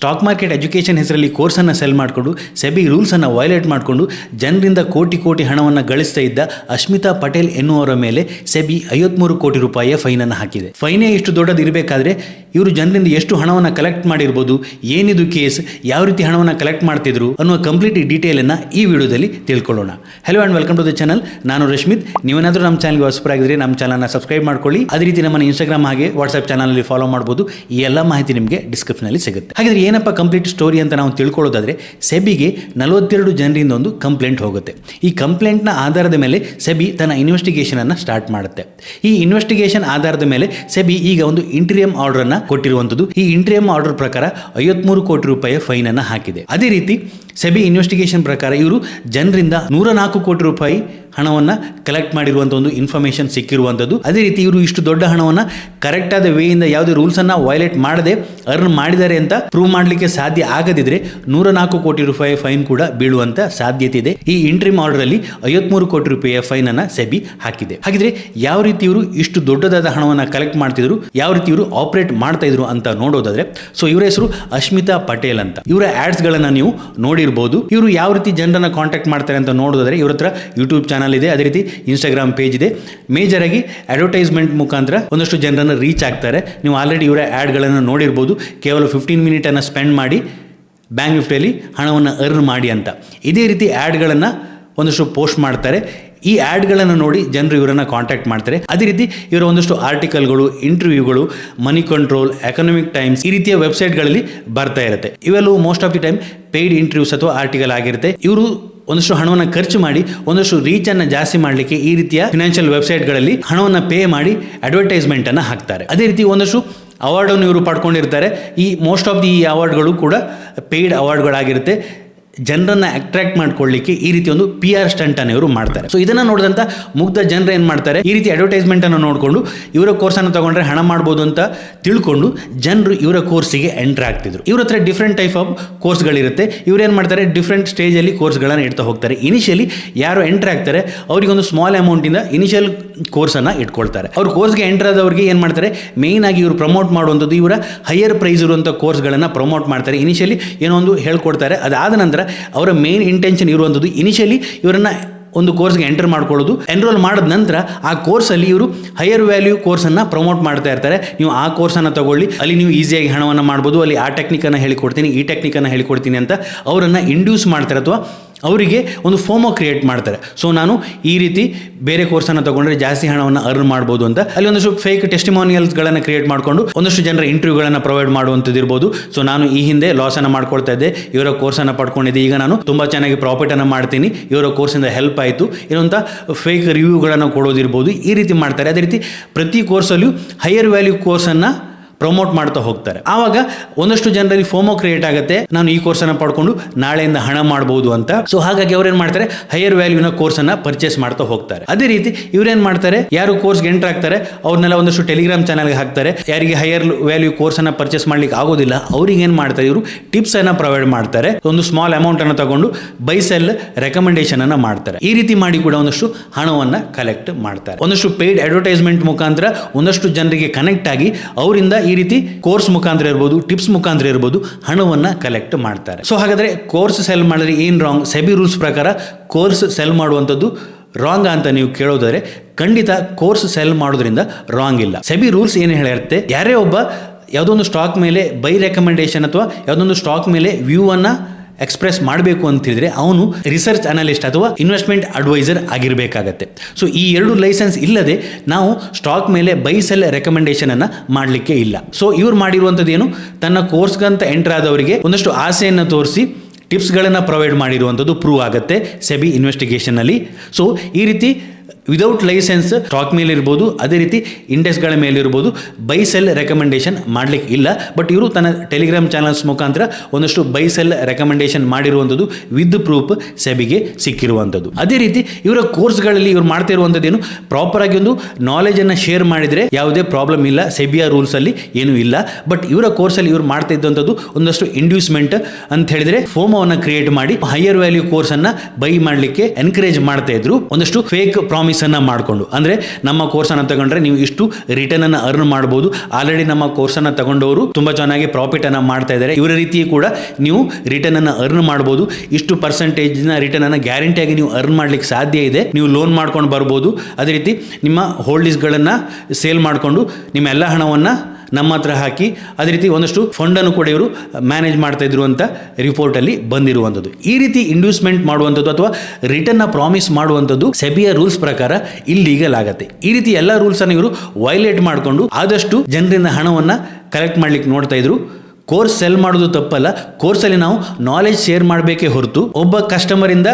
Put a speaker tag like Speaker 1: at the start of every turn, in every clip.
Speaker 1: Stock market education ಹೆಸರಲ್ಲಿ ಕೋರ್ಸನ್ನು sell ಮಾಡಿಕೊಂಡು ಸೆಬಿ ರೂಲ್ಸನ್ನು ವೈಲೇಟ್ ಮಾಡಿಕೊಂಡು, ಜನರಿಂದ ಕೋಟಿ ಕೋಟಿ ಹಣವನ್ನು ಗಳಿಸ್ತಾ ಇದ್ದ ಅಶ್ಮಿತಾ ಪಟೇಲ್ ಎನ್ನುವರ ಮೇಲೆ ಸೆಬಿ ಐವತ್ಮೂರು ಕೋಟಿ ರೂಪಾಯಿಯ ಫೈನನ್ನು ಹಾಕಿದೆ. ಫೈನೇ ಇಷ್ಟು ದೊಡ್ಡದಿರಬೇಕಾದ್ರೆ ಇವರು ಜನರಿಂದ ಎಷ್ಟು ಹಣವನ್ನು ಕಲೆಕ್ಟ್ ಮಾಡಿರ್ಬೋದು, ಏನಿದು ಕೇಸ್ ಯಾವ ರೀತಿ ಹಣವನ್ನು ಕಲೆಕ್ಟ್ ಮಾಡ್ತಿದ್ರು ಅನ್ನುವ ಕಂಪ್ಲೀಟ್ ಡೀಟೇಲ್ ಅನ್ನ ಈ ವಿಡಿಯೋದಲ್ಲಿ ತಿಳ್ಕೊಳ್ಳೋಣ. Hello and welcome to the channel ನಾನು ರಶ್ಮಿತ್. ನೀವೇನಾದರೂ ನಮ್ಮ ಚಾನಲ್ಗೆ ಹೊಸಬರಾಗಿದ್ರೆ ನಮ್ಮ ಚಾನಲ್ನ ಸಬ್ಸ್ಕ್ರೈಬ್ ಮಾಡ್ಕೊಳ್ಳಿ. ಅದೇ ರೀತಿ ನಮ್ಮನ್ನು ಇನ್ಸ್ಟಾಗ್ರಾಮ್ ಹಾಗೆ ವಾಟ್ಸ್ಆ್ಯಪ್ ಚಾನಲಲ್ಲಿ ಫಾಲೋ ಮಾಡ್ಬೋದು. ಈ ಎಲ್ಲ ಮಾಹಿತಿ ನಿಮಗೆ ಡಿಸ್ಕ್ರಿಪ್ಷನಲ್ಲಿ ಸಿಗುತ್ತೆ. ಹಾಗಾದ್ರೆ ಏನಪ್ಪ ಕಂಪ್ಲೀಟ್ ಸ್ಟೋರಿ ಅಂತ ನಾವು ತಿಳ್ಕೊಳ್ಳೋದಾದ್ರೆ, ಸೆಬಿಗೆ ನಲವತ್ತೆರಡು ಜನರಿಂದ ಒಂದು ಕಂಪ್ಲೇಂಟ್ ಹೋಗುತ್ತೆ. ಈ ಕಂಪ್ಲೇಂಟ್ನ ಆಧಾರದ ಮೇಲೆ ಸೆಬಿ ತನ್ನ ಇನ್ವೆಸ್ಟಿಗೇಷನನ್ನು ಸ್ಟಾರ್ಟ್ ಮಾಡುತ್ತೆ. ಈ ಇನ್ವೆಸ್ಟಿಗೇಷನ್ ಆಧಾರದ ಮೇಲೆ ಸೆಬಿ ಈಗ ಒಂದು ಇಂಟೀರಿಯಂ ಆರ್ಡರ್ ಕೊಟ್ಟಿರುವಂಥದ್ದು. ಈ ಇಂಟೀರಿಯಂ ಆರ್ಡರ್ ಪ್ರಕಾರ ಐವತ್ಮೂರು ಕೋಟಿ ರೂಪಾಯಿಯ ಫೈನನ್ನು ಹಾಕಿದೆ. ಅದೇ ರೀತಿ ಸೆಬಿ ಇನ್ವೆಸ್ಟಿಗೇಷನ್ ಪ್ರಕಾರ ಇವರು ಜನರಿಂದ ನೂರ ನಾಲ್ಕು ಕೋಟಿ ರೂಪಾಯಿ ಹಣವನ್ನು ಕಲೆಕ್ಟ್ ಮಾಡಿರುವಂಥ ಒಂದು ಇನ್ಫಾರ್ಮೇಷನ್ ಸಿಕ್ಕಿರುವಂಥದ್ದು ಅದೇ ರೀತಿ ಇವರು ಇಷ್ಟು ದೊಡ್ಡ ಹಣವನ್ನು ಕರೆಕ್ಟ್ ಆದ ವೇಯಿಂದ ಯಾವುದೇ ರೂಲ್ಸನ್ನು ವೈಲೇಟ್ ಮಾಡದೆ ಅರ್ನ್ ಮಾಡಿದ್ದಾರೆ ಅಂತ ಪ್ರೂವ್ ಮಾಡಲಿಕ್ಕೆ ಸಾಧ್ಯ ಆಗದಿದ್ರೆ ನೂರ ನಾಲ್ಕು ಕೋಟಿ ರೂಪಾಯಿ ಫೈನ್ ಕೂಡ ಬೀಳುವಂಥ ಸಾಧ್ಯತೆ ಇದೆ. ಈ ಇಂಟ್ರಿಮ್ ಆರ್ಡರ್ ಅಲ್ಲಿ ಐವತ್ಮೂರು ಕೋಟಿ ರೂಪಾಯಿಯ ಫೈನ್ ಅನ್ನ ಸೆಬಿ ಹಾಕಿದೆ. ಹಾಗಿದ್ರೆ ಯಾವ ರೀತಿ ಇವರು ಇಷ್ಟು ದೊಡ್ಡದಾದ ಹಣವನ್ನು ಕಲೆಕ್ಟ್ ಮಾಡ್ತಿದ್ರು, ಯಾವ ರೀತಿ ಇವರು ಆಪರೇಟ್ ಮಾಡ್ತಾ ಇದ್ರು ಅಂತ ನೋಡೋದಾದ್ರೆ ಸೊ ಇವರ ಹೆಸರು ಅಶ್ಮಿತಾ ಪಟೇಲ್ ಅಂತ. ಇವರ ಆಡ್ಸ್ ಗಳನ್ನ ನೀವು ನೋಡಿರ್ಬೋದು ಇವರು ಯಾವ ರೀತಿ ಜನರನ್ನ ಕಾಂಟ್ಯಾಕ್ಟ್ ಮಾಡ್ತಾರೆ ಅಂತ ನೋಡೋದಾದ್ರೆ ಇವ್ರ ಹತ್ರ ಯೂಟ್ಯೂಬ್ ಚಾನಲ್ ಇದೆ, ಅದೇ ರೀತಿ ಇನ್ಸ್ಟಾಗ್ರಾಮ್ ಪೇಜ್ ಇದೆ. ಮೇಜರ್ ಆಗಿ ಅಡ್ವರ್ಟೈಸ್ಮೆಂಟ್ ಮುಖಾಂತರ ಒಂದಷ್ಟು ಜನರನ್ನು ರೀಚ್ ಆಗ್ತಾರೆ. ನೀವು ಆಲ್ರೆಡಿ ಇವರ ಆ್ಯಡ್ಗಳನ್ನು ನೋಡಿರ್ಬೋದು. ಕೇವಲ ಫಿಫ್ಟೀನ್ ಮಿನಿಟನ್ನು ಸ್ಪೆಂಡ್ ಮಾಡಿ ಬ್ಯಾಂಕ್ ನಿಫ್ಟಿಯಲ್ಲಿ ಹಣವನ್ನು ಅರ್ನ್ ಮಾಡಿ ಅಂತ. ಇದೇ ರೀತಿ ಆ್ಯಡ್ಗಳನ್ನು ಒಂದಷ್ಟು ಪೋಸ್ಟ್ ಮಾಡ್ತಾರೆ. ಈ ಆ್ಯಡ್ಗಳನ್ನು ನೋಡಿ ಜನರು ಇವರನ್ನು ಕಾಂಟ್ಯಾಕ್ಟ್ ಮಾಡ್ತಾರೆ. ಅದೇ ರೀತಿ ಇವರ ಒಂದಷ್ಟು ಆರ್ಟಿಕಲ್ಗಳು ಇಂಟರ್ವ್ಯೂಗಳು ಮನಿ ಕಂಟ್ರೋಲ್ ಎಕನಾಮಿಕ್ ಟೈಮ್ಸ್ ಈ ರೀತಿಯ ವೆಬ್ಸೈಟ್ಗಳಲ್ಲಿ ಬರ್ತಾ ಇರುತ್ತೆ. ಇವೆಲ್ಲವೂ most of the time paid interviews ಅಥವಾ ಆರ್ಟಿಕಲ್ ಆಗಿರುತ್ತೆ. ಇವರು ಒಂದಷ್ಟು ಹಣವನ್ನು ಖರ್ಚು ಮಾಡಿ, ಒಂದಷ್ಟು ರೀಚ್ ಅನ್ನ ಜಾಸ್ತಿ ಮಾಡಲಿಕ್ಕೆ ಈ ರೀತಿಯ ಫಿನಾನ್ಷಿಯಲ್ ವೆಬ್ಸೈಟ್ಗಳಲ್ಲಿ ಹಣವನ್ನು ಪೇ ಮಾಡಿ ಅಡ್ವರ್ಟೈಸ್ಮೆಂಟ್ ಅನ್ನು ಹಾಕ್ತಾರೆ. ಅದೇ ರೀತಿ ಒಂದಷ್ಟು ಅವಾರ್ಡನ್ನು ಇವರು ಪಡ್ಕೊಂಡಿರ್ತಾರೆ. ಈ ಮೋಸ್ಟ್ ಆಫ್ ದಿ ಈ ಅವಾರ್ಡ್ಗಳು ಕೂಡ ಪೇಯ್ಡ್ ಅವಾರ್ಡ್ಗಳಾಗಿರುತ್ತೆ ಜನರನ್ನ ಅಟ್ರಾಕ್ಟ್ ಮಾಡ್ಕೊಳ್ಳಿಕ್ಕೆ ಈ ರೀತಿ ಒಂದು ಪಿ ಆರ್ ಸ್ಟಂಟ್ ಅನ್ನು ಇವರು ಮಾಡ್ತಾರೆ. ಸೊ ಇದನ್ನ ನೋಡಿದಂತ ಮುಗ್ಧ ಜನರು ಏನು ಮಾಡ್ತಾರೆ? ಈ ರೀತಿ ಅಡ್ವರ್ಟೈಸ್ಮೆಂಟ್ ಅನ್ನು ನೋಡಿಕೊಂಡು ಇವರ ಕೋರ್ಸ್ ಅನ್ನು ತಗೊಂಡ್ರೆ ಹಣ ಮಾಡ್ಬೋದು ಅಂತ ತಿಳ್ಕೊಂಡು ಜನರು ಇವರ ಕೋರ್ಸಿಗೆ ಎಂಟರ್ ಆಗ್ತಿದ್ರು. ಇವ್ರ ಹತ್ರ ಡಿಫ್ರೆಂಟ್ ಟೈಪ್ ಆಫ್ ಕೋರ್ಸ್ಗಳಿರುತ್ತೆ ಇವ್ರು ಏನು ಮಾಡ್ತಾರೆ? ಡಿಫ್ರೆಂಟ್ ಸ್ಟೇಜಲ್ಲಿ ಕೋರ್ಸ್ಗಳನ್ನು ಇಡ್ತಾ ಹೋಗ್ತಾರೆ. ಇನಿಷಿಯಲಿ ಯಾರು ಎಂಟರ್ ಆಗ್ತಾರೆ? ಅವರಿಗೆ ಒಂದು ಸ್ಮಾಲ್ ಅಮೌಂಟಿಂದ ಇನಿಷಿಯಲ್ ಕೋರ್ಸನ್ನು ಇಟ್ಕೊಳ್ತಾರೆ. ಅವ್ರ ಕೋರ್ಸ್ಗೆ ಎಂಟರ್ ಆದವ್ರಿಗೆ ಏನು ಮಾಡ್ತಾರೆ? ಮೇಯ್ನ್ ಆಗಿ ಇವರು ಪ್ರಮೋಟ್ ಮಾಡುವಂಥದ್ದು ಇವರ ಹೈಯರ್ ಪ್ರೈಸ್ ಇರುವಂಥ ಕೋರ್ಸ್ಗಳನ್ನು ಪ್ರಮೋಟ್ ಮಾಡ್ತಾರೆ. ಇನಿಷಿಯಲಿ ಏನೋ ಒಂದು ಹೇಳ್ಕೊಡ್ತಾರೆ. ಅದಾದ ನಂತರ ಅವರ ಮೇನ್ ಇಂಟೆನ್ಷನ್ ಇರುವಂಥದ್ದು ಇನಿಷಿಯಲಿ ಇವರನ್ನು ಒಂದು ಕೋರ್ಸ್ಗೆ ಎಂಟರ್ ಮಾಡ್ಕೊಳ್ಳೋದು. ಎನ್ರೋಲ್ ಮಾಡಿದ ನಂತರ ಆ ಕೋರ್ಸಲ್ಲಿ ಇವರು ಹೈಯರ್ ವ್ಯಾಲ್ಯೂ ಕೋರ್ಸನ್ನು ಪ್ರಮೋಟ್ ಮಾಡ್ತಾ ಇರ್ತಾರೆ. ನೀವು ಆ ಕೋರ್ಸನ್ನು ತಗೊಳ್ಳಿ. ಅಲ್ಲಿ ನೀವು ಈಸಿಯಾಗಿ ಹಣವನ್ನು ಮಾಡ್ಬೋದು. ಅಲ್ಲಿ ಆ ಟೆಕ್ನಿಕನ್ನು ಹೇಳಿಕೊಡ್ತೀನಿ, ಈ ಟೆಕ್ನಿಕನ್ನು ಹೇಳಿಕೊಡ್ತೀನಿ ಅಂತ ಅವರನ್ನು ಇಂಡ್ಯೂಸ್ ಮಾಡ್ತಾರೆ. ಅಥವಾ ಅವರಿಗೆ ಒಂದು ಫೋಮೋ ಕ್ರಿಯೇಟ್ ಮಾಡ್ತಾರೆ. ಸೊ ನಾನು ಈ ರೀತಿ ಬೇರೆ ಕೋರ್ಸನ್ನು ತಗೊಂಡ್ರೆ ಜಾಸ್ತಿ ಹಣವನ್ನು ಅರ್ನ್ ಮಾಡ್ಬೋದು ಅಂತ. ಅಲ್ಲಿ ಒಂದಷ್ಟು ಫೇಕ್ ಟೆಸ್ಟಿಮೋನಿಯಲ್ಸ್ಗಳನ್ನು ಕ್ರಿಯೇಟ್ ಮಾಡಿಕೊಂಡು ಒಂದಷ್ಟು ಜನರ ಇಂಟರ್ವ್ಯೂಗಳನ್ನು ಪ್ರೊವೈಡ್ ಮಾಡುವಂಥದ್ದು ಇರ್ಬೋದು. ಸೊ ನಾನು ಈ ಹಿಂದೆ ಲಾಸನ್ನು ಮಾಡ್ಕೊಳ್ತಾ ಇದ್ದೆ. ಇವರ ಕೋರ್ಸನ್ನು ಪಡ್ಕೊಂಡಿದ್ದೆ. ಈಗ ನಾನು ತುಂಬ ಚೆನ್ನಾಗಿ ಪ್ರಾಫಿಟನ್ನು ಮಾಡ್ತೀನಿ. ಇವರ ಕೋರ್ಸಿಂದ ಹೆಲ್ಪ್ ಆಯಿತು. ಏನಂತ ಫೇಕ್ ರಿವ್ಯೂಗಳನ್ನು ಕೊಡೋದಿರ್ಬೋದು. ಈ ರೀತಿ ಮಾಡ್ತಾರೆ. ಅದೇ ರೀತಿ ಪ್ರತಿ ಕೋರ್ಸಲ್ಲೂ ಹೈಯರ್ ವ್ಯಾಲ್ಯೂ ಕೋರ್ಸನ್ನು ಪ್ರಮೋಟ್ ಮಾಡ್ತಾ ಹೋಗ್ತಾರೆ. ಆವಾಗ ಒಂದಷ್ಟು ಜನರಲ್ಲಿ ಫೋಮೋ ಕ್ರಿಯೇಟ್ ಆಗುತ್ತೆ. ನಾನು ಈ ಕೋರ್ಸನ್ನು ಪಡ್ಕೊಂಡು ನಾಳೆಯಿಂದ ಹಣ ಮಾಡಬಹುದು ಅಂತ. ಸೊ ಹಾಗಾಗಿ ಅವ್ರೇನ್ ಮಾಡ್ತಾರೆ? ಹೈಯರ್ ವ್ಯಾಲ್ಯೂನ ಕೋರ್ಸನ್ನು ಪರ್ಚೇಸ್ ಮಾಡ್ತಾ ಹೋಗ್ತಾರೆ. ಅದೇ ರೀತಿ ಇವ್ರೇನ್ ಮಾಡ್ತಾರೆ? ಯಾರು ಕೋರ್ಸ್ಗೆ ಎಂಟರ್ ಆಗ್ತಾರೆ, ಅವ್ರನ್ನೆಲ್ಲ ಒಂದಷ್ಟು ಟೆಲಿಗ್ರಾಮ್ ಚಾನಲ್ಗೆ ಹಾಕ್ತಾರೆ. ಯಾರಿಗೆ ಹೈಯರ್ ವ್ಯಾಲ್ಯೂ ಕೋರ್ಸನ್ನು ಪರ್ಚೇಸ್ ಮಾಡ್ಲಿಕ್ಕೆ ಆಗೋದಿಲ್ಲ, ಅವ್ರಿಗೆ ಏನು ಮಾಡ್ತಾರೆ? ಇವರು ಟಿಪ್ಸ್ ಅನ್ನ ಪ್ರೊವೈಡ್ ಮಾಡ್ತಾರೆ. ಒಂದು ಸ್ಮಾಲ್ ಅಮೌಂಟ್ ಅನ್ನು ತಗೊಂಡು ಬೈ ಸೆಲ್ ರೆಕಮೆಂಡೇಶನ್ ಅನ್ನ ಮಾಡ್ತಾರೆ. ಈ ರೀತಿ ಮಾಡಿ ಕೂಡ ಒಂದಷ್ಟು ಹಣವನ್ನ ಕಲೆಕ್ಟ್ ಮಾಡ್ತಾರೆ. ಒಂದಷ್ಟು ಪೇಯ್ಡ್ ಅಡ್ವರ್ಟೈಸ್ಮೆಂಟ್ ಮುಖಾಂತರ ಒಂದಷ್ಟು ಜನರಿಗೆ ಕನೆಕ್ಟ್ ಆಗಿ ಅವರಿಂದ ಈ ರೀತಿ ಕೋರ್ಸ್ ಮುಖಾಂತರ ಇರ್ಬೋದು, ಟಿಪ್ಸ್ ಮುಖಾಂತರ ಇರ್ಬೋದು, ಹಣವನ್ನು ಕಲೆಕ್ಟ್ ಮಾಡ್ತಾರೆ. ಸೊ ಹಾಗಾದರೆ ಕೋರ್ಸ್ ಸೆಲ್ ಮಾಡಿದ್ರೆ ಏನ್ ರಾಂಗ್ ಸೆಬಿ ರೂಲ್ಸ್ ಪ್ರಕಾರ ಕೋರ್ಸ್ ಸೆಲ್ ಮಾಡುವಂಥದ್ದು ರಾಂಗ್ ಅಂತ ನೀವು ಕೇಳೋದಾದರೆ ಖಂಡಿತ ಕೋರ್ಸ್ ಸೆಲ್ ಮಾಡೋದ್ರಿಂದ ರಾಂಗ್ ಇಲ್ಲ. ಸೆಬಿ ರೂಲ್ಸ್ ಏನು ಹೇಳಿರುತ್ತೆ ಯಾರೇ ಒಬ್ಬ ಯಾವುದೊಂದು ಸ್ಟಾಕ್ ಮೇಲೆ ಬೈ ರೆಕಮೆಂಡೇಶನ್ ಅಥವಾ ಯಾವುದೊಂದು ಸ್ಟಾಕ್ ಮೇಲೆ ವ್ಯೂವನ್ನು ಎಕ್ಸ್ಪ್ರೆಸ್ ಮಾಡಬೇಕು ಅಂತ ಹೇಳಿದ್ರೆ ಅವನು ರಿಸರ್ಚ್ ಅನಲಿಸ್ಟ್ ಅಥವಾ ಇನ್ವೆಸ್ಟ್ಮೆಂಟ್ ಅಡ್ವೈಸರ್ ಆಗಿರಬೇಕಾಗತ್ತೆ. ಸೊ ಈ ಎರಡು ಲೈಸೆನ್ಸ್ ಇಲ್ಲದೆ ನಾವು ಸ್ಟಾಕ್ ಮೇಲೆ ಬೈ ಸೆಲ್ ರೆಕಮೆಂಡೇಶನ್ ಅನ್ನ ಮಾಡಲಿಕ್ಕೆ ಇಲ್ಲ. ಸೊ ಇವ್ರು ಮಾಡಿರುವಂಥದ್ದು ಏನು? ತನ್ನ ಕೋರ್ಸ್ಗಂತ ಎಂಟರ್ ಆದವರಿಗೆ ಒಂದಷ್ಟು ಆಸೆಯನ್ನು ತೋರಿಸಿ ಟಿಪ್ಸ್ಗಳನ್ನು ಪ್ರೊವೈಡ್ ಮಾಡಿರುವಂಥದ್ದು ಪ್ರೂವ್ ಆಗುತ್ತೆ ಸೆಬಿ ಇನ್ವೆಸ್ಟಿಗೇಷನಲ್ಲಿ ಸೊ ಈ ರೀತಿ ವಿದೌಟ್ ಲೈಸೆನ್ಸ್ ಸ್ಟಾಕ್ ಮೇಲೆ ಇರ್ಬೋದು, ಅದೇ ರೀತಿ ಇಂಡೆಕ್ಸ್ಗಳ ಮೇಲೆ ಇರ್ಬೋದು ಬೈ ಸೆಲ್ ರೆಕಮೆಂಡೇಶನ್ ಮಾಡ್ಲಿಕ್ಕೆ ಇಲ್ಲ. ಬಟ್ ಇವರು ತನ್ನ ಟೆಲಿಗ್ರಾಮ್ ಚಾನಲ್ಸ್ ಮುಖಾಂತರ ಒಂದಷ್ಟು ಬೈ ಸೆಲ್ ರೆಕಮೆಂಡೇಶನ್ ಮಾಡಿರುವಂಥದ್ದು ವಿದ್ ಪ್ರೂಫ್ ಸೆಬಿಗೆ ಸಿಕ್ಕಿರುವಂಥದ್ದು. ಅದೇ ರೀತಿ ಇವರ ಕೋರ್ಸ್ಗಳಲ್ಲಿ ಇವ್ರು ಮಾಡ್ತಾ ಇರುವಂಥದ್ದೇನು ಪ್ರಾಪರ್ ಆಗಿ ಒಂದು ನಾಲೆಜನ್ನು ಶೇರ್ ಮಾಡಿದರೆ ಯಾವುದೇ ಪ್ರಾಬ್ಲಮ್ ಇಲ್ಲ. ಸೆಬಿಯ ರೂಲ್ಸ್ ಅಲ್ಲಿ ಏನೂ ಇಲ್ಲ. ಬಟ್ ಇವರ ಕೋರ್ಸಲ್ಲಿ ಇವ್ರು ಮಾಡ್ತಾ ಇದ್ದಂಥದ್ದು ಒಂದಷ್ಟು ಇಂಡ್ಯೂಸ್ಮೆಂಟ್ ಅಂತ ಹೇಳಿದ್ರೆ ಫೋಮೋವನ್ನು ಕ್ರಿಯೇಟ್ ಮಾಡಿ ಹೈಯರ್ ವ್ಯಾಲ್ಯೂ ಕೋರ್ಸ್ ಅನ್ನ ಬೈ ಮಾಡಲಿಕ್ಕೆ ಎನ್ಕರೇಜ್ ಮಾಡ್ತಾ ಇದ್ರು. ಒಂದಷ್ಟು ಫೇಕ್ ಪ್ರಾಮಿಸ್ ಪ್ರಾಮಿಸನ್ನು ಮಾಡಿಕೊಂಡು. ಅಂದರೆ ನಮ್ಮ ಕೋರ್ಸನ್ನು ತಗೊಂಡ್ರೆ ನೀವು ಇಷ್ಟು ರಿಟರ್ನನ್ನು ಅರ್ನ್ ಮಾಡ್ಬೋದು. ಆಲ್ರೆಡಿ ನಮ್ಮ ಕೋರ್ಸನ್ನು ತಗೊಂಡವರು ತುಂಬ ಚೆನ್ನಾಗಿ ಪ್ರಾಫಿಟನ್ನು ಮಾಡ್ತಾ ಇದ್ದಾರೆ. ಇವರ ರೀತಿ ಕೂಡ ನೀವು ರಿಟರ್ನನ್ನು ಅರ್ನ್ ಮಾಡ್ಬೋದು. ಇಷ್ಟು ಪರ್ಸೆಂಟೇಜ್ನ ರಿಟರ್ನನ್ನು ಗ್ಯಾರಂಟಿಯಾಗಿ ನೀವು ಅರ್ನ್ ಮಾಡ್ಲಿಕ್ಕೆ ಸಾಧ್ಯ ಇದೆ. ನೀವು ಲೋನ್ ಮಾಡ್ಕೊಂಡು ಬರ್ಬೋದು. ಅದೇ ರೀತಿ ನಿಮ್ಮ ಹೋಲ್ಡಿಸ್ಗಳನ್ನು ಸೇಲ್ ಮಾಡಿಕೊಂಡು ನಿಮ್ಮ ಎಲ್ಲ ಹಣವನ್ನು ನಮ್ಮ ಹತ್ರ ಹಾಕಿ ಅದೇ ರೀತಿ ಒಂದಷ್ಟು ಫಂಡನ್ನು ಕೂಡ ಇವರು ಮ್ಯಾನೇಜ್ ಮಾಡ್ತಾ ಇದ್ರು ಅಂತ ರಿಪೋರ್ಟಲ್ಲಿ ಬಂದಿರುವಂಥದ್ದು. ಈ ರೀತಿ ಇಂಡ್ಯೂಸ್ಮೆಂಟ್ ಮಾಡುವಂಥದ್ದು ಅಥವಾ ರಿಟರ್ನ್ನ ಪ್ರಾಮಿಸ್ ಮಾಡುವಂಥದ್ದು ಸೆಬಿಯ ರೂಲ್ಸ್ ಪ್ರಕಾರ ಇಲ್ಲೀಗಲ್ ಆಗುತ್ತೆ. ಈ ರೀತಿ ಎಲ್ಲ ರೂಲ್ಸನ್ನು ಇವರು ವೈಲೇಟ್ ಮಾಡಿಕೊಂಡು ಆದಷ್ಟು ಜನರಿಂದ ಹಣವನ್ನು ಕಲೆಕ್ಟ್ ಮಾಡ್ಲಿಕ್ಕೆ ನೋಡ್ತಾ ಇದ್ರು. ಕೋರ್ಸ್ ಸೆಲ್ ಮಾಡೋದು ತಪ್ಪಲ್ಲ ಕೋರ್ಸಲ್ಲಿ ನಾವು ನಾಲೆಜ್ ಶೇರ್ ಮಾಡಬೇಕೇ ಹೊರತು ಒಬ್ಬ ಕಸ್ಟಮರಿಂದ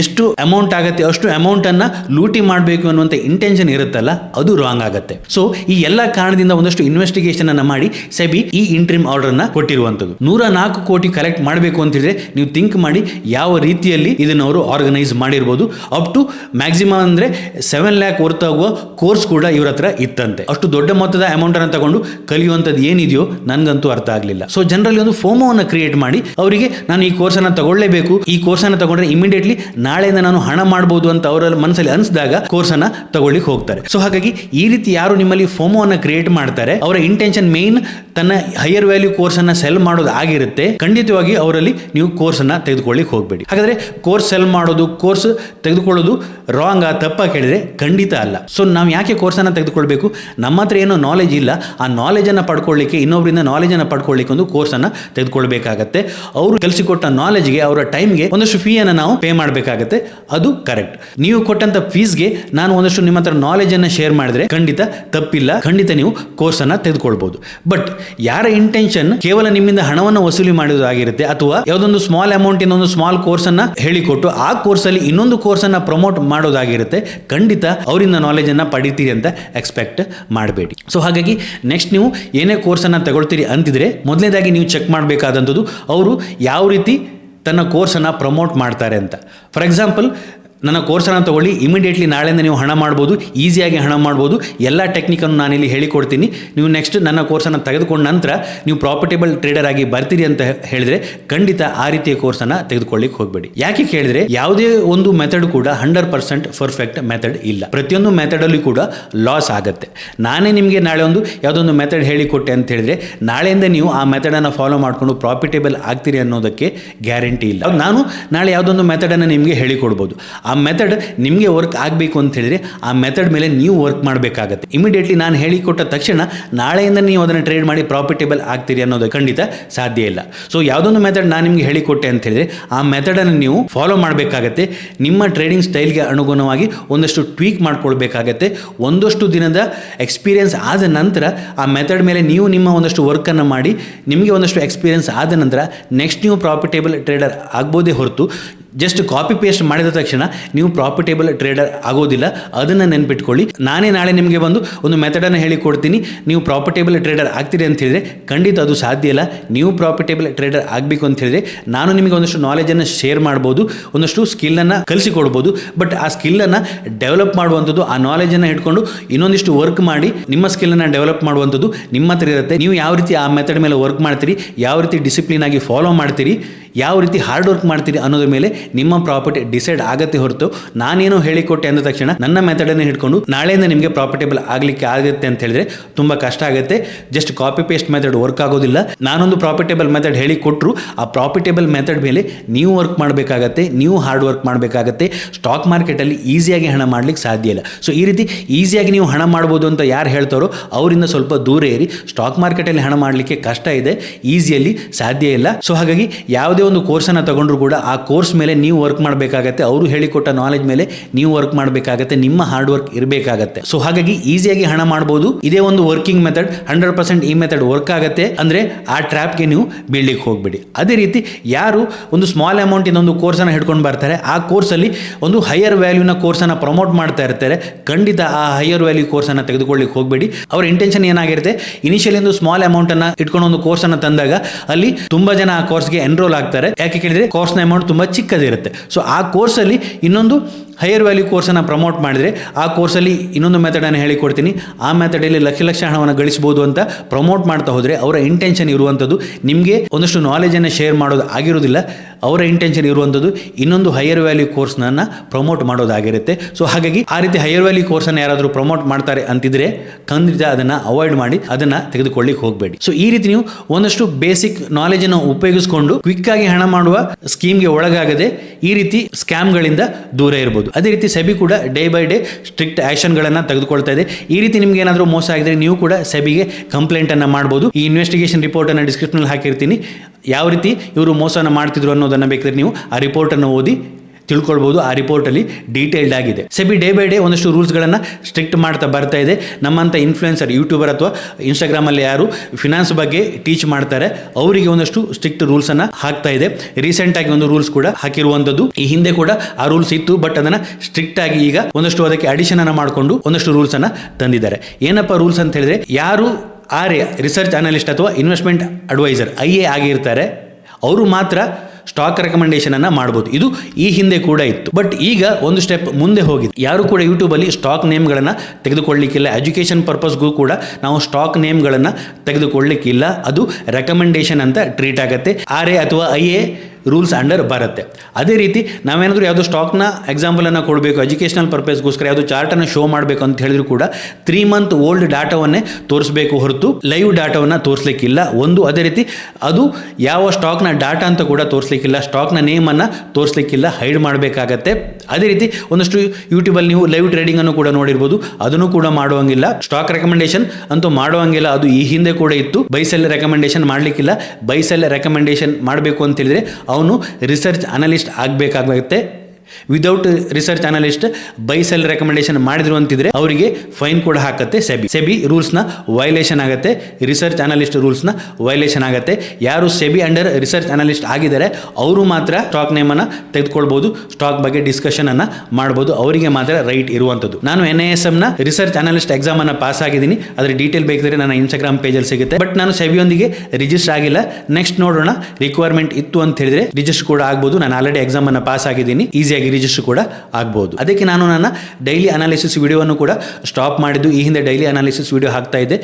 Speaker 1: ಎಷ್ಟು ಅಮೌಂಟ್ ಆಗುತ್ತೆ, ಅಷ್ಟು ಅಮೌಂಟನ್ನು ಲೂಟಿ ಮಾಡಬೇಕು ಅನ್ನುವಂಥ ಇಂಟೆನ್ಷನ್ ಇರುತ್ತಲ್ಲ, ಅದು ರಾಂಗ್ ಆಗುತ್ತೆ. ಸೊ ಈ ಎಲ್ಲ ಕಾರಣದಿಂದ ಒಂದಷ್ಟು ಇನ್ವೆಸ್ಟಿಗೇಷನ್ ಅನ್ನ ಮಾಡಿ, ಸೆಬಿ ಈ ಇಂಟ್ರಿಮ್ ಆರ್ಡರ್ನ ಕೊಟ್ಟಿರುವಂಥದ್ದು ನೂರ ನಾಲ್ಕು ಕೋಟಿ ಕಲೆಕ್ಟ್ ಮಾಡಬೇಕು ಅಂತಿದ್ರೆ ನೀವು ಥಿಂಕ್ ಮಾಡಿ ಯಾವ ರೀತಿಯಲ್ಲಿ ಇದನ್ನು ಅವರು ಆರ್ಗನೈಸ್ ಮಾಡಿರ್ಬೋದು. ಅಪ್ ಟು ಮ್ಯಾಕ್ಸಿಮಮ್ ಅಂದರೆ ಸೆವೆನ್ ಲ್ಯಾಕ್ ವರ್ತ್ ಆಗುವ ಕೋರ್ಸ್ ಕೂಡ ಇವರ ಹತ್ರ ಇತ್ತಂತೆ. ಅಷ್ಟು ದೊಡ್ಡ ಮೊತ್ತದ ಅಮೌಂಟ್ ಅನ್ನು ತಗೊಂಡು ಕಲಿಯುವಂಥದ್ದು ಏನಿದೆಯೋ, ನನಗಂತೂ ಅರ್ಥ ಆಗಲಿಲ್ಲ. ಸೊ ಜನರಲ್ಲಿ ಒಂದು ಫೋಮೋವನ್ನು ಕ್ರಿಯೇಟ್ ಮಾಡಿ ಅವರಿಗೆ ನಾನು ಈ ಕೋರ್ಸನ್ನು ತಗೊಳ್ಳೇಬೇಕು, ಈ ಕೋರ್ಸನ್ನು ತಗೊಂಡ್ರೆ ಇಮಿಡಿಯೇಟ್ಲಿ ನಾಳೆಯಿಂದ ನಾನು ಹಣ ಮಾಡಬಹುದು ಅಂತ ಅವರ ಮನಸ್ಸಲ್ಲಿ ಅನಿಸಿದಾಗ ಕೋರ್ಸನ್ನು ತಗೊಳ್ಳಿಕ್ಕೆ ಹೋಗ್ತಾರೆ. ಸೊ ಹಾಗಾಗಿ ಈ ರೀತಿ ಯಾರು ನಿಮ್ಮಲ್ಲಿ ಫೋಮೋವನ್ನು ಕ್ರಿಯೇಟ್ ಮಾಡ್ತಾರೆ, ಅವರ ಇಂಟೆನ್ಷನ್ ಮೇನ್ ತನ್ನ ಹೈಯರ್ ವ್ಯಾಲ್ಯೂ ಕೋರ್ಸನ್ನು ಸೆಲ್ ಮಾಡೋದು ಆಗಿರುತ್ತೆ, ಖಂಡಿತವಾಗಿ ಅವರಲ್ಲಿ ನೀವು ಕೋರ್ಸನ್ನು ತೆಗೆದುಕೊಳ್ಳಿಕ್ಕೆ ಹೋಗಬೇಡಿ. ಹಾಗಾದರೆ ಕೋರ್ಸ್ ಸೆಲ್ ಮಾಡೋದು ಕೋರ್ಸ್ ತೆಗೆದುಕೊಳ್ಳೋದು ರಾಂಗ್ ಆ, ತಪ್ಪ ಕೇಳಿದರೆ ಖಂಡಿತ ಅಲ್ಲ. ಸೊ ನಾವು ಯಾಕೆ ಕೋರ್ಸನ್ನು ತೆಗೆದುಕೊಳ್ಬೇಕು? ನಮ್ಮ ಹತ್ರ ಏನೋ ನಾಲೆಜ್ ಇಲ್ಲ, ಆ ನಾಲೆಜನ್ನು ಪಡ್ಕೊಳ್ಳಿಕ್ಕೆ ಇನ್ನೊಬ್ಬರಿಂದ ನಾಲೆಜನ್ನು ಪಡ್ಕೊಳ್ಳಿಕ್ಕೆ ಒಂದು ಕೋರ್ಸನ್ನು ತೆಗೆದುಕೊಳ್ಬೇಕಾಗತ್ತೆ. ಅವರು ಕಲಿಸಿಕೊಟ್ಟ ನಾಲೆಜ್ಗೆ ಅವರ ಟೈಮ್ಗೆ ಒಂದಷ್ಟು ಫೀಯನ್ನು ನಾವು ಪೇ ಮಾಡಬೇಕಾಗತ್ತೆ. ಅದು ಕರೆಕ್ಟ್ ನೀವು ಕೊಟ್ಟಂತ ಫೀಸ್ಗೆ ನಾನು ಒಂದಷ್ಟು ನಿಮ್ಮ ಹತ್ರ ನಾಲೆಜನ್ನು ಶೇರ್ ಮಾಡಿದ್ರೆ ಖಂಡಿತ ತಪ್ಪಿಲ್ಲ. ಖಂಡಿತ ನೀವು ಕೋರ್ಸನ್ನು ತೆಗೆದುಕೊಳ್ಬಹುದು ಬಟ್ ಯಾರ ಇಂಟೆನ್ಷನ್ ಕೇವಲ ನಿಮ್ಮಿಂದ ಹಣವನ್ನು ವಸೂಲಿ ಮಾಡೋದಾಗಿರುತ್ತೆ ಅಥವಾ ಯಾವುದೊಂದು ಸ್ಮಾಲ್ ಅಮೌಂಟ್ ಇನ್ನೊಂದು ಸ್ಮಾಲ್ ಕೋರ್ಸ್ ಅನ್ನ ಹೇಳಿಕೊಟ್ಟು ಆ ಕೋರ್ಸಲ್ಲಿ ಇನ್ನೊಂದು ಕೋರ್ಸ್ ಅನ್ನ ಪ್ರಮೋಟ್ ಮಾಡೋದಾಗಿರುತ್ತೆ, ಖಂಡಿತ ಅವರಿಂದ ನಾಲೆಜ್ ಅನ್ನ ಪಡಿತೀರಿ ಅಂತ ಎಕ್ಸ್ಪೆಕ್ಟ್ ಮಾಡಬೇಡಿ. ಸೊ ಹಾಗಾಗಿ ನೆಕ್ಸ್ಟ್ ನೀವು ಏನೇ ಕೋರ್ಸ್ ಅನ್ನ ತಗೊಳ್ತೀರಿ ಅಂತಿದ್ರೆ ಮೊದಲನೇದಾಗಿ ನೀವು ಚೆಕ್ ಮಾಡಬೇಕಾದಂಥದ್ದು ಅವರು ಯಾವ ರೀತಿ ತನ್ನ ಕೋರ್ಸನ್ನು ಪ್ರಮೋಟ್ ಮಾಡ್ತಾರೆ ಅಂತ. ಫಾರ್ ಎಕ್ಸಾಂಪಲ್ ನನ್ನ ಕೋರ್ಸನ್ನು ತಗೊಳ್ಳಿ. ಇಮಿಡಿಯೇಟ್ಲಿ ನಾಳೆಯಿಂದ ನೀವು ಹಣ ಮಾಡ್ಬೋದು. ಈಸಿಯಾಗಿ ಹಣ ಮಾಡ್ಬೋದು. ಎಲ್ಲ ಟೆಕ್ನಿಕನ್ನು ನಾನಿಲ್ಲಿ ಹೇಳಿಕೊಡ್ತೀನಿ. ನೀವು ನೆಕ್ಸ್ಟ್ ನನ್ನ ಕೋರ್ಸನ್ನು ತೆಗೆದುಕೊಂಡ ನಂತರ ನೀವು ಪ್ರಾಫಿಟೇಬಲ್ ಟ್ರೇಡರ್ ಆಗಿ ಬರ್ತೀರಿ ಅಂತ ಹೇಳಿದ್ರೆ ಖಂಡಿತ ಆ ರೀತಿಯ ಕೋರ್ಸನ್ನು ತೆಗೆದುಕೊಳ್ಳಿಕ್ಕೆ ಹೋಗಬೇಡಿ. ಯಾಕೆ ಕೇಳಿದ್ರೆ ಯಾವುದೇ ಒಂದು ಮೆಥಡ್ ಕೂಡ ಹಂಡ್ರೆಡ್ ಪರ್ಸೆಂಟ್ ಪರ್ಫೆಕ್ಟ್ ಮೆಥಡ್ ಇಲ್ಲ. ಪ್ರತಿಯೊಂದು ಮೆಥಡಲ್ಲಿ ಕೂಡ ಲಾಸ್ ಆಗುತ್ತೆ. ನಾನೇ ನಿಮಗೆ ನಾಳೆ ಒಂದು ಯಾವುದೊಂದು ಮೆಥಡ್ ಹೇಳಿಕೊಟ್ಟೆ ಅಂತ ಹೇಳಿದ್ರೆ ನಾಳೆಯಿಂದ ನೀವು ಆ ಮೆಥಡನ್ನು ಫಾಲೋ ಮಾಡಿಕೊಂಡು ಪ್ರಾಫಿಟೇಬಲ್ ಆಗ್ತೀರಿ ಅನ್ನೋದಕ್ಕೆ ಗ್ಯಾರಂಟಿ ಇಲ್ಲ. ನಾನು ನಾಳೆ ಯಾವುದೊಂದು ಮೆಥಡನ್ನು ನಿಮಗೆ ಹೇಳಿಕೊಡ್ಬೋದು. ಮೆಥಡ್ ನಿಮಗೆ ವರ್ಕ್ ಆಗಬೇಕು ಅಂತ ಹೇಳಿದರೆ ಆ ಮೆಥಡ್ ಮೇಲೆ ನೀವು ವರ್ಕ್ ಮಾಡಬೇಕಾಗತ್ತೆ. ಇಮಿಡಿಯೇಟ್ಲಿ ನಾನು ಹೇಳಿಕೊಟ್ಟ ತಕ್ಷಣ ನಾಳೆಯಿಂದ ನೀವು ಅದನ್ನು ಟ್ರೇಡ್ ಮಾಡಿ ಪ್ರಾಫಿಟೇಬಲ್ ಆಗ್ತೀರಿ ಅನ್ನೋದು ಖಂಡಿತ ಸಾಧ್ಯ ಇಲ್ಲ. ಸೊ ಯಾವುದೊಂದು ಮೆಥಡ್ ನಾನು ನಿಮಗೆ ಹೇಳಿಕೊಟ್ಟೆ ಅಂತ ಹೇಳಿದರೆ ಆ ಮೆಥಡನ್ನು ನೀವು ಫಾಲೋ ಮಾಡಬೇಕಾಗತ್ತೆ. ನಿಮ್ಮ ಟ್ರೇಡಿಂಗ್ ಸ್ಟೈಲ್ಗೆ ಅನುಗುಣವಾಗಿ ಒಂದಷ್ಟು ಟ್ವೀಕ್ ಮಾಡ್ಕೊಳ್ಬೇಕಾಗತ್ತೆ. ಒಂದಷ್ಟು ದಿನದ ಎಕ್ಸ್ಪೀರಿಯನ್ಸ್ ಆದ ನಂತರ ಆ ಮೆಥಡ್ ಮೇಲೆ ನೀವು ನಿಮ್ಮ ಒಂದಷ್ಟು ವರ್ಕನ್ನು ಮಾಡಿ ನಿಮಗೆ ಒಂದಷ್ಟು ಎಕ್ಸ್ಪೀರಿಯನ್ಸ್ ಆದ ನಂತರ ನೆಕ್ಸ್ಟ್ ನೀವು ಪ್ರಾಫಿಟೇಬಲ್ ಟ್ರೇಡರ್ ಆಗ್ಬೋದೇ ಹೊರತು ಜಸ್ಟ್ ಕಾಪಿ ಪೇಸ್ಟ್ ಮಾಡಿದ ತಕ್ಷಣ ನೀವು ಪ್ರಾಫಿಟೇಬಲ್ ಟ್ರೇಡರ್ ಆಗೋದಿಲ್ಲ. ಅದನ್ನು ನೆನ್ಪಿಟ್ಕೊಳ್ಳಿ. ನಾನೇ ನಾಳೆ ನಿಮಗೆ ಬಂದು ಒಂದು ಮೆಥಡನ್ನು ಹೇಳಿಕೊಡ್ತೀನಿ ನೀವು ಪ್ರಾಫಿಟೇಬಲ್ ಟ್ರೇಡರ್ ಆಗ್ತೀರಿ ಅಂತ ಹೇಳಿದ್ರೆ ಖಂಡಿತ ಅದು ಸಾಧ್ಯ ಇಲ್ಲ. ನೀವು ಪ್ರಾಫಿಟೇಬಲ್ ಟ್ರೇಡರ್ ಆಗಬೇಕು ಅಂತ ಹೇಳಿದ್ರೆ ನಾನು ನಿಮಗೆ ಒಂದಷ್ಟು ನಾಲೆಜನ್ನು ಶೇರ್ ಮಾಡ್ಬೋದು. ಒಂದಷ್ಟು ಸ್ಕಿಲ್ಲನ್ನು ಕಲಿಸಿಕೊಡ್ಬೋದು. ಬಟ್ ಆ ಸ್ಕಿಲ್ಲನ್ನು ಡೆವಲಪ್ ಮಾಡುವಂಥದ್ದು, ಆ ನಾಲೆಜನ್ನು ಹಿಡ್ಕೊಂಡು ಇನ್ನೊಂದಿಷ್ಟು ವರ್ಕ್ ಮಾಡಿ, ನಿಮ್ಮ ಸ್ಕಿಲ್ಲನ್ನು ಡೆವಲಪ್ ಮಾಡುವಂಥದ್ದು ನಿಮ್ಮ ಹತ್ರ ಇರುತ್ತೆ. ನೀವು ಯಾವ ರೀತಿ ಆ ಮೆಥಡ್ ಮೇಲೆ ವರ್ಕ್ ಮಾಡ್ತೀರಿ, ಯಾವ ರೀತಿ ಡಿಸಿಪ್ಲಿನ್ ಆಗಿ ಫಾಲೋ ಮಾಡ್ತೀರಿ ಯಾವ ರೀತಿ ಹಾರ್ಡ್ ವರ್ಕ್ ಮಾಡ್ತೀರಿ ಅನ್ನೋದ್ರ ಮೇಲೆ ನಿಮ್ಮ ಪ್ರಾಪರ್ಟಿ ಡಿಸೈಡ್ ಆಗತ್ತೆ ಹೊರತು ನಾನೇನೋ ಹೇಳಿಕೊಟ್ಟೆ ಅಂದ ತಕ್ಷಣ ನನ್ನ ಮೆಥಡನ್ನು ಹಿಡ್ಕೊಂಡು ನಾಳೆಯಿಂದ ನಿಮಗೆ ಪ್ರಾಫಿಟೇಬಲ್ ಆಗಲಿಕ್ಕೆ ಆಗುತ್ತೆ ಅಂತ ಹೇಳಿದ್ರೆ ತುಂಬ ಕಷ್ಟ ಆಗುತ್ತೆ. Just copy paste method work ಆಗೋದಿಲ್ಲ. ನಾನೊಂದು ಪ್ರಾಫಿಟೇಬಲ್ ಮೆಥಡ್ ಹೇಳಿ ಕೊಟ್ಟರು ಆ ಪ್ರಾಫಿಟೇಬಲ್ ಮೆಥಡ್ ಮೇಲೆ ನೀವು ವರ್ಕ್ ಮಾಡಬೇಕಾಗತ್ತೆ, ನೀವು ಹಾರ್ಡ್ ವರ್ಕ್ ಮಾಡಬೇಕಾಗತ್ತೆ. ಸ್ಟಾಕ್ ಮಾರ್ಕೆಟಲ್ಲಿ ಈಸಿಯಾಗಿ ಹಣ ಮಾಡ್ಲಿಕ್ಕೆ ಸಾಧ್ಯ ಇಲ್ಲ. ಸೊ ಈ ರೀತಿ ಈಸಿಯಾಗಿ ನೀವು ಹಣ ಮಾಡ್ಬೋದು ಅಂತ ಯಾರು ಹೇಳ್ತಾರೋ ಅವರಿಂದ ಸ್ವಲ್ಪ ದೂರ ಇರಿ. ಸ್ಟಾಕ್ ಮಾರ್ಕೆಟಲ್ಲಿ ಹಣ ಮಾಡಲಿಕ್ಕೆ ಕಷ್ಟ ಇದೆ. ಈಸಿಯಲ್ಲಿ ಸಾಧ್ಯ ಇಲ್ಲ. ಸೊ ಹಾಗಾಗಿ ಯಾವುದೇ ಒಂದು ಕೋರ್ಸನ್ನು ತಗೊಂಡ್ರು ಕೂಡ ಆ ಕೋರ್ಸ್ ಮೇಲೆ ನೀವು ವರ್ಕ್ ಮಾಡಬೇಕಾಗತ್ತೆ. ಅವರು ಹೇಳಿಕೊಟ್ಟ ನಾಲೆಜ್ ಮೇಲೆ ನೀವು ವರ್ಕ್ ಮಾಡಬೇಕಾಗತ್ತೆ. ನಿಮ್ಮ ಹಾರ್ಡ್ ವರ್ಕ್ ಇರಬೇಕಾಗತ್ತೆ. ಸೊ ಹಾಗಾಗಿ ಈಸಿಯಾಗಿ ಹಣ ಮಾಡಬಹುದು ಇದೇ ಒಂದು ವರ್ಕಿಂಗ್ ಮೆಥಡ್ ಹಂಡ್ರೆಡ್ ಪರ್ಸೆಂಟ್ ಈ ಮೆಥಡ್ ವರ್ಕ್ ಆಗುತ್ತೆ. ಅಂದ್ರೆ ಆ ಟ್ರ್ಯಾಪ್ಗೆ ನೀವು ಬೀಳ್ಲಿಕ್ಕೆ ಹೋಗ್ಬೇಡಿ. ಅದೇ ರೀತಿ ಯಾರು ಒಂದು ಸ್ಮಾಲ್ ಅಮೌಂಟ್ ಒಂದು ಕೋರ್ಸನ್ನು ಹಿಡ್ಕೊಂಡು ಬರ್ತಾರೆ, ಆ ಕೋರ್ಸಲ್ಲಿ ಒಂದು ಹೈಯರ್ ವ್ಯಾಲ್ಯೂನ ಕೋರ್ಸನ್ನು ಪ್ರಮೋಟ್ ಮಾಡ್ತಾ ಇರ್ತಾರೆ. ಖಂಡಿತ ಆ ಹೈಯರ್ ವ್ಯಾಲ್ಯೂ ಕೋರ್ಸನ್ನು ತೆಗೆದುಕೊಳ್ಳಿಕ್ಕೆ ಹೋಗಬೇಡಿ. ಅವರ ಇಂಟೆನ್ಷನ್ ಏನಾಗಿರುತ್ತೆ? ಇನಿಷಿಯಲಿ ಒಂದು ಸ್ಮಾಲ್ ಅಮೌಂಟ್ ಅನ್ನ ಇಟ್ಕೊಂಡು ಒಂದು ಕೋರ್ಸ್ ಅನ್ನ ತಂದಾಗ ಅಲ್ಲಿ ತುಂಬಾ ಜನ ಆ ಕೋರ್ಸ್ಗೆ ಎನ್ರೋಲ್ ಆಗ್ತಾರೆ. ಯಾಕೆ ಕೇಳಿದ್ರೆ ಕೋರ್ಸ್ನ ಅಮೌಂಟ್ ತುಂಬಾ ಚಿಕ್ಕದಿರುತ್ತೆ. ಸೊ ಆ ಕೋರ್ಸಲ್ಲಿ ಇನ್ನೊಂದು ಹೈಯರ್ ವ್ಯಾಲ್ಯೂ ಕೋರ್ಸನ್ನು ಪ್ರಮೋಟ್ ಮಾಡಿದರೆ ಆ ಕೋರ್ಸಲ್ಲಿ ಇನ್ನೊಂದು ಮೆಥಡನ್ನು ಹೇಳಿಕೊಡ್ತೀನಿ. ಆ ಮೆಥಡಲ್ಲಿ ಲಕ್ಷ ಲಕ್ಷ ಹಣವನ್ನು ಗಳಿಸ್ಬೋದು ಅಂತ ಪ್ರಮೋಟ್ ಮಾಡ್ತಾ ಹೋದರೆ ಅವರ ಇಂಟೆನ್ಷನ್ ಇರುವಂಥದ್ದು ನಿಮಗೆ ಒಂದಷ್ಟು ನಾಲೆಜನ್ನು ಶೇರ್ ಮಾಡೋದು ಆಗಿರೋದಿಲ್ಲ. ಅವರ ಇಂಟೆನ್ಷನ್ ಇರುವಂಥದ್ದು ಇನ್ನೊಂದು ಹೈಯರ್ ವ್ಯಾಲ್ಯೂ ಕೋರ್ಸ್ನ ಪ್ರಮೋಟ್ ಮಾಡೋದಾಗಿರುತ್ತೆ. ಸೊ ಹಾಗಾಗಿ ಆ ರೀತಿ ಹೈಯರ್ ವ್ಯಾಲ್ಯೂ ಕೋರ್ಸನ್ನು ಯಾರಾದರೂ ಪ್ರಮೋಟ್ ಮಾಡ್ತಾರೆ ಅಂತಿದ್ರೆ ಖಂಡಿತ ಅದನ್ನು ಅವಾಯ್ಡ್ ಮಾಡಿ ಅದನ್ನು ತೆಗೆದುಕೊಳ್ಳಿಕ್ಕೆ ಹೋಗಬೇಡಿ. ಸೊ ಈ ರೀತಿ ನೀವು ಒಂದಷ್ಟು ಬೇಸಿಕ್ ನಾಲೆಜನ್ನು ಉಪಯೋಗಿಸಿಕೊಂಡು ಕ್ವಿಕ್ ಆಗಿ ಹಣ ಮಾಡುವ ಸ್ಕೀಮ್ಗೆ ಒಳಗಾಗದೆ ಈ ರೀತಿ ಸ್ಕ್ಯಾಮ್ಗಳಿಂದ ದೂರ ಇರ್ಬೋದು. ಅದೇ ರೀತಿ ಸೆಬಿ ಕೂಡ ಡೇ ಬೈ ಡೇ ಸ್ಟ್ರಿಕ್ಟ್ ಆ್ಯಕ್ಷನ್ಗಳನ್ನು ತೆಗೆದುಕೊಳ್ತಾ ಇದೆ. ಈ ರೀತಿ ನಿಮ್ಗೆ ಏನಾದರೂ ಮೋಸ ಆಗಿದ್ರೆ ನೀವು ಕೂಡ ಸೆಬಿಗೆ ಕಂಪ್ಲೇಂಟನ್ನು ಮಾಡ್ಬೋದು. ಈ ಇನ್ವೆಸ್ಟಿಗೇಷನ್ ರಿಪೋರ್ಟನ್ನು ಡಿಸ್ಕ್ರಿಪ್ಷನಲ್ಲಿ ಹಾಕಿರ್ತೀನಿ. ಯಾವ ರೀತಿ ಇವರು ಮೋಸನ ಮಾಡ್ತಿದ್ರು ಅನ್ನೋದನ್ನು ಬೇಕಾದ್ರೆ ನೀವು ಆ ರಿಪೋರ್ಟನ್ನು ಓದಿ ತಿಳ್ಕೊಳ್ಬೋದು. ಆ ರಿಪೋರ್ಟಲ್ಲಿ ಡೀಟೇಲ್ಡ್ ಆಗಿದೆ. ಸೆಬಿ ಡೇ ಬೈ ಡೇ ಒಂದಷ್ಟು ರೂಲ್ಸ್ಗಳನ್ನು ಸ್ಟ್ರಿಕ್ಟ್ ಮಾಡ್ತಾ ಬರ್ತಾ ಇದೆ. ನಮ್ಮಂಥ ಇನ್ಫ್ಲುಯೆನ್ಸರ್ ಯೂಟ್ಯೂಬರ್ ಅಥವಾ ಇನ್ಸ್ಟಾಗ್ರಾಮಲ್ಲಿ ಯಾರು ಫಿನಾನ್ಸ್ ಬಗ್ಗೆ ಟೀಚ್ ಮಾಡ್ತಾರೆ, ಅವರಿಗೆ ಒಂದಷ್ಟು ಸ್ಟ್ರಿಕ್ಟ್ ರೂಲ್ಸನ್ನು ಹಾಕ್ತಾ ಇದೆ. ರೀಸೆಂಟಾಗಿ ಒಂದು ರೂಲ್ಸ್ ಕೂಡ ಹಾಕಿರುವಂಥದ್ದು ಈ ಹಿಂದೆ ಕೂಡ ಆ ರೂಲ್ಸ್ ಇತ್ತು ಬಟ್ ಅದನ್ನು ಸ್ಟ್ರಿಕ್ಟ್ ಆಗಿ ಈಗ ಒಂದಷ್ಟು ಅದಕ್ಕೆ ಅಡಿಷನ್ ಅನ್ನು ಮಾಡಿಕೊಂಡು ಒಂದಷ್ಟು ರೂಲ್ಸನ್ನು ತಂದಿದ್ದಾರೆ. ಏನಪ್ಪ ರೂಲ್ಸ್ ಅಂತ ಹೇಳಿದ್ರೆ, ಯಾರು ಆರ್ ರಿಸರ್ಚ್ ಅನಲಿಸ್ಟ್ ಅಥವಾ ಇನ್ವೆಸ್ಟ್ಮೆಂಟ್ ಅಡ್ವೈಸರ್ ಐ ಎ ಆಗಿರ್ತಾರೆ, ಅವರು ಮಾತ್ರ ಸ್ಟಾಕ್ ರೆಕಮೆಂಡೇಶನ್ ಅನ್ನ ಮಾಡ್ಬೋದು. ಇದು ಈ ಹಿಂದೆ ಕೂಡ ಇತ್ತು. ಬಟ್ ಈಗ ಒಂದು ಸ್ಟೆಪ್ ಮುಂದೆ ಹೋಗಿದೆ. ಯಾರು ಕೂಡ ಯೂಟ್ಯೂಬಲ್ಲಿ ಸ್ಟಾಕ್ ನೇಮ್ಗಳನ್ನು ತೆಗೆದುಕೊಳ್ಳಿಕ್ಕಿಲ್ಲ. ಎಜುಕೇಷನ್ ಪರ್ಪಸ್ಗೂ ಕೂಡ ನಾವು ಸ್ಟಾಕ್ ನೇಮ್ಗಳನ್ನು ತೆಗೆದುಕೊಳ್ಳಿಕ್ಕಿಲ್ಲ. ಅದು ರೆಕಮೆಂಡೇಶನ್ ಅಂತ ಟ್ರೀಟ್ ಆಗುತ್ತೆ. ಆರ್ ಎ ಅಥವಾ ಐ ಎ ರೂಲ್ಸ್ ಅಂಡರ್ ಬರುತ್ತೆ. ಅದೇ ರೀತಿ ನಾವೇನಾದರೂ ಯಾವುದೋ ಸ್ಟಾಕ್ನ ಎಕ್ಸಾಂಪಲನ್ನು ಕೊಡಬೇಕು ಎಜುಕೇಷನಲ್ ಪರ್ಪಸ್ಗೋಸ್ಕರ ಯಾವುದೋ ಚಾರ್ಟನ್ನು ಶೋ ಮಾಡಬೇಕು ಅಂತ ಹೇಳಿದ್ರು ಕೂಡ ತ್ರೀ ಮಂತ್ ಓಲ್ಡ್ ಡಾಟಾವನ್ನೇ ತೋರಿಸಬೇಕು ಹೊರತು ಲೈವ್ ಡಾಟಾವನ್ನು ತೋರಿಸ್ಲಿಕ್ಕಿಲ್ಲ. ಒಂದು, ಅದೇ ರೀತಿ ಅದು ಯಾವ ಸ್ಟಾಕ್ನ ಡಾಟಾ ಅಂತ ಕೂಡ ತೋರಿಸ್ಲಿಕ್ಕಿಲ್ಲ, ಸ್ಟಾಕ್ನ ನೇಮನ್ನು ತೋರಿಸ್ಲಿಕ್ಕಿಲ್ಲ ಹೈಡ್ ಮಾಡಬೇಕಾಗತ್ತೆ. ಅದೇ ರೀತಿ ಒಂದಷ್ಟು ಯೂಟ್ಯೂಬಲ್ಲಿ ನೀವು ಲೈವ್ ಟ್ರೇಡಿಂಗನ್ನು ಕೂಡ ನೋಡಿರ್ಬೋದು. ಅದನ್ನು ಕೂಡ ಮಾಡುವಂಗಿಲ್ಲ. ಸ್ಟಾಕ್ ರೆಕಮೆಂಡೇಶನ್ ಅಂತೂ ಮಾಡುವಂಗಿಲ್ಲ. ಅದು ಈ ಹಿಂದೆ ಕೂಡ ಇತ್ತು. ಬೈಸೆಲ್ ರೆಕಮೆಂಡೇಶನ್ ಮಾಡಲಿಕ್ಕಿಲ್ಲ. ಬೈಸೆಲ್ ರೆಕಮೆಂಡೇಶನ್ ಮಾಡಬೇಕು ಅಂತ ಹೇಳಿದ್ರೆ ಅವನು research analyst ಆಗಬೇಕಾಗುತ್ತೆ. Without research analyst buy sell recommendation ಮಾಡಿದ್ರು ಅಂತಿದ್ರೆ ಅವರಿಗೆ ಫೈನ್ ಕೂಡ ಹಾಕತ್ತೆ ಸೆಬಿ ಸೆಬಿ ರೂಲ್ಸ್ನ ವೈಲೇಷನ್ ಆಗುತ್ತೆ. ರಿಸರ್ಚ್ ಅನಲಿಸ್ಟ್ ರೂಲ್ಸ್ನ ವೈಲೇಷನ್ ಆಗುತ್ತೆ. ಯಾರು ಸೆಬಿ ಅಂಡರ್ ರಿಸರ್ಚ್ ಅನಲಿಸ್ಟ್ ಆಗಿದ್ದಾರೆ, ಅವರು ಮಾತ್ರ ಸ್ಟಾಕ್ ನೇಮನ್ನು ತೆಗೆದುಕೊಳ್ಬೋದು ಸ್ಟಾಕ್ ಬಗ್ಗೆ ಡಿಸ್ಕಷನ್ ಅನ್ನ ಮಾಡಬಹುದು ಅವರಿಗೆ ಮಾತ್ರ ರೈಟ್ ಇರುವಂಥದ್ದು. ನಾನು N I S research analyst exam ಅನ್ನ ಪಾಸ್ ಆಗಿದ್ದೀನಿ. ಅದರ ಡೀಟೇಲ್ ಬೇಕಿದ್ರೆ ನನ್ನ ಇನ್ಸ್ಟಾಗ್ರಾಮ್ ಪೇಜಲ್ಲಿ ಸಿಗುತ್ತೆ. ಬಟ್ ನಾನು ಸೆಬಿಯೊಂದಿಗೆ ರಿಜಿಸ್ಟರ್ ಆಗಿಲ್ಲ. ನೆಕ್ಸ್ಟ್ ನೋಡೋಣ ರಿಕ್ವೈರ್ಮೆಂಟ್ ಇತ್ತು ಅಂತ ಹೇಳಿದ್ರೆ ರಿಜಿಸ್ಟರ್ ಕೂಡ ಆಗ್ಬೋದು. ನಾನು ಆಲ್ರೆಡಿ ಎಕ್ಸಾಮ್ ಅನ್ನ ಪಾಸ್ ಆಗಿದ್ದೀನಿ. ಈಸಿಯಾಗಿ ರಿಜಿಸ್ಟರ್ ಕೂಡ ಆಗ್ಬೋದು. ಅದಕ್ಕೆ ನಾನು ನನ್ನ ಡೈಲಿ ಅನಾಲಿಸಿಸ್ ವಿಡಿಯೋವನ್ನು ಕೂಡ ಸ್ಟಾಪ್ ಮಾಡಿದ್ದು. ಈ ಹಿಂದೆ ಡೈಲಿ ಅನಾಲಿಸಿಸ್ ವಿಡಿಯೋ ಹಾಕ್ತಾ ಇದ್ದೆ.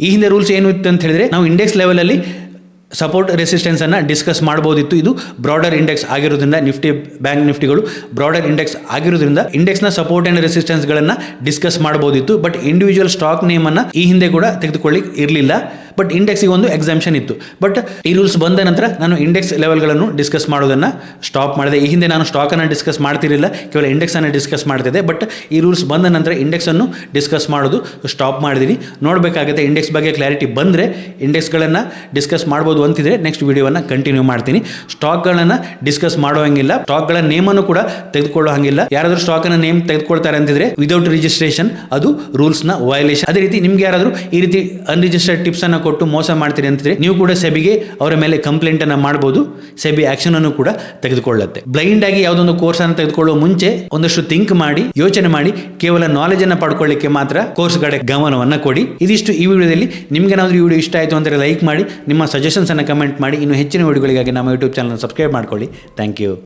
Speaker 1: ಈ ಹಿಂದೆ ರೂಲ್ಸ್ ಏನು ಇತ್ತು ಅಂತ ಹೇಳಿದ್ರೆ, ನಾವು ಇಂಡೆಕ್ಸ್ ಲೆವೆಲಲ್ಲಿ ಸಪೋರ್ಟ್ ರೆಸಿಸ್ಟೆನ್ಸನ್ನು ಡಿಸ್ಕಸ್ ಮಾಡ್ಬೋದಿತ್ತು. ಇದು ಬ್ರಾಡರ್ ಇಂಡೆಕ್ಸ್ ಆಗಿರೋದ್ರಿಂದ ನಿಫ್ಟಿ ಬ್ಯಾಂಕ್ ನಿಫ್ಟಿಗಳು ಬ್ರಾಡರ್ ಇಂಡೆಕ್ಸ್ ಆಗಿರೋದ್ರಿಂದ ಇಂಡೆಕ್ಸ್ನ ಸಪೋರ್ಟ್ ಆ್ಯಂಡ್ ರೆಸಿಸ್ಟೆನ್ಸ್ಗಳನ್ನು ಡಿಸ್ಕಸ್ ಮಾಡ್ಬೋದಿತ್ತು. ಬಟ್ ಇಂಡಿವಿಜುವಲ್ ಸ್ಟಾಕ್ ನೇಮನ್ನು ಈ ಹಿಂದೆ ಕೂಡ ತೆಗೆದುಕೊಳ್ಳಿ ಇರಲಿಲ್ಲ. ಬಟ್ ಇಂಡೆಕ್ಸಿಗೆ ಒಂದು ಎಕ್ಸಾಮ್ಷನ್ ಇತ್ತು. ಬಟ್ ಈ ರೂಲ್ಸ್ ಬಂದ ನಂತರ ನಾನು ಇಂಡೆಕ್ಸ್ ಲೆವೆಲ್ಗಳನ್ನು ಡಿಸ್ಕಸ್ ಮಾಡೋದನ್ನು ಸ್ಟಾಪ್ ಮಾಡಿದೆ. ಈ ಹಿಂದೆ ನಾನು ಸ್ಟಾಕನ್ನು ಡಿಸ್ಕಸ್ ಮಾಡ್ತಿರಲಿಲ್ಲ. ಕೇವಲ ಇಂಡೆಕ್ಸನ್ನು ಡಿಸ್ಕಸ್ ಮಾಡ್ತಿದ್ದೆ. ಬಟ್ ಈ ರೂಲ್ಸ್ ಬಂದ ನಂತರ ಇಂಡೆಕ್ಸನ್ನು ಡಿಸ್ಕಸ್ ಮಾಡೋದು ಸ್ಟಾಪ್ ಮಾಡಿದ್ದೀನಿ ನೋಡಬೇಕಾಗುತ್ತೆ ಇಂಡೆಕ್ಸ್ ಬಗ್ಗೆ ಕ್ಲಾರಿಟಿ ಬಂದರೆ ಇಂಡೆಕ್ಸ್ಗಳನ್ನು ಡಿಸ್ಕಸ್ ಮಾಡ್ಬೋದು ಅಂತಿದ್ರೆ ನೆಕ್ಸ್ಟ್ ವಿಡಿಯೋವನ್ನು ಕಂಟಿನ್ಯೂ ಮಾಡ್ತೀನಿ. ಸ್ಟಾಕ್ಗಳನ್ನು ಡಿಸ್ಕಸ್ ಮಾಡುವಂಗಿಲ್ಲ ಸ್ಟಾಕ್ಗಳ ನೇಮನ್ನು ಕೂಡ ತೆಗೆದುಕೊಳ್ಳೋ ಹಂಗಿಲ್ಲ. ಯಾರಾದರೂ ಸ್ಟಾಕನ್ನು ನೇಮ್ ತೆಗೆದುಕೊಳ್ತಾರೆ ಅಂತಿದ್ರೆ ವಿದೌಟ್ ರಿಜಿಸ್ಟ್ರೇಷನ್ ಅದು ರೂಲ್ಸ್ನ ವಯೋಲೇಷನ್ ಅದೇ ರೀತಿ ನಿಮ್ಗೆ ಯಾರಾದರೂ ಈ ರೀತಿ ಅನ್ರಿಜಿಸ್ಟರ್ಡ್ ಟಿಪ್ಸ್ ಅನ್ನು ಕೊಟ್ಟು ಮೋಸ ಮಾಡ್ತೀರಿ ಅಂತಿದ್ರೆ ನೀವು ಕೂಡ ಸೆಬಿಗೆ ಅವರ ಮೇಲೆ ಕಂಪ್ಲೇಂಟ್ ಅನ್ನ ಮಾಡಬಹುದು ಸೆಬಿ ಆಕ್ಷನ್ ಅನ್ನು ಕೂಡ ತೆಗೆದುಕೊಳ್ಳುತ್ತೆ. ಬ್ಲೈಂಡ್ ಆಗಿ ಯಾವುದೊಂದು ಕೋರ್ಸ್ ಅನ್ನು ತೆಗೆದುಕೊಳ್ಳುವ ಮುಂಚೆ ಒಂದಷ್ಟು ಥಿಂಕ್ ಮಾಡಿ, ಯೋಚನೆ ಮಾಡಿ, ಕೇವಲ ನಾಲೆಜ್ ಅನ್ನ ಪಡ್ಕೊಳ್ಳಿಕ್ಕೆ ಮಾತ್ರ ಕೋರ್ಸ್ ಕಡೆ ಗಮನವನ್ನು ಕೊಡಿ. ಇದಿಷ್ಟು ಈ ವಿಡಿಯೋದಲ್ಲಿ. ನಿಮ್ಗೆ ಏನಾದರೂ ಈ ವಿಡಿಯೋ ಇಷ್ಟ ಆಯಿತು ಅಂದರೆ ಲೈಕ್ ಮಾಡಿ, ನಿಮ್ಮ ಸಜೆಷನ್ಸ್ ಅನ್ನು ಕಮೆಂಟ್ ಮಾಡಿ. ಇನ್ನು ಹೆಚ್ಚಿನ ವಿಡಿಯೋಗಳಿಗಾಗಿ ನಮ್ಮ ಯೂಟ್ಯೂಬ್ ಚಾನಲ್ ಸಬ್ಸ್ಕ್ರೈಬ್ ಮಾಡ್ಕೊಳ್ಳಿ. Thank you